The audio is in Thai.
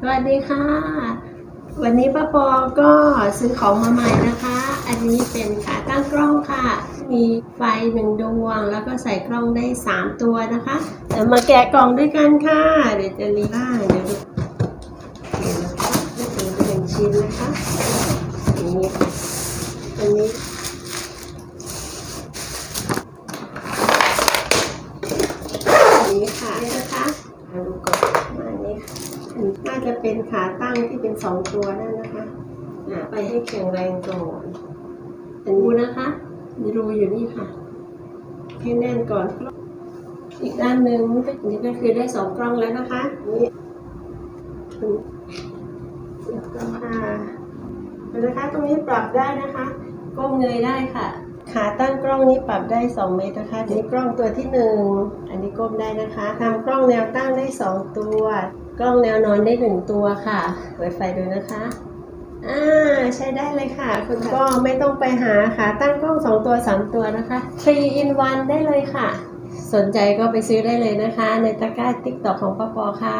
สวัสดีค่ะ วันนี้ป้าปอก็ซื้อของมาใหม่นะคะ อันนี้เป็นขาตั้งกล้องค่ะ มีไฟหนึ่งดวง แล้วก็ใส่กล้องได้ 3 ตัวนะคะเดี๋ยวมาแกะกล่องด้วยกันค่ะ เดี๋ยวจะรีบ้างเดี๋ยวดูเดี๋ยวนะคะนี่เป็นหนึ่งชิ้นนะคะนี่อันนี้อันนี้ค่ะนี่นะคะมาดูก่อนมาอัน นนี้น่าจะเป็นขาตั้งที่เป็นสองตัวนั่นนะคะอ่าไปให้แข็งแรงก่อนอันนี้นะคะมีรูอยู่นี่ค่ะให้แน่นก่อน อีกด้านหนึ่งอันนี้ก็คือได้สองกล้องแล้วนะคะ นี่แล้วก็ค่ะเดี๋ยวนะคะ ตรงนี้ปรับได้นะคะ ก้มเงยได้ค่ะ ขาตั้งกล้องนี้ปรับได้ 2 เมตรนะคะอันนี้กล้องตัวที่ 1 อันนี้ก้มได้นะคะทำกล้องแนวตั้งได้ 2 ตัว กล้องแนวนอนได้หนึ่งตัวค่ะเปิดไฟดูนะคะอ่าใช้ได้เลยค่ะ คุณก็ไม่ต้องไปหาค่ะ ตั้งกล้องสองตัวสามตัวนะคะ3 in 1ได้เลยค่ะ สนใจก็ไปซื้อได้เลยนะคะ ในตะกร้าติ๊กต็อกของป้าปอค่ะ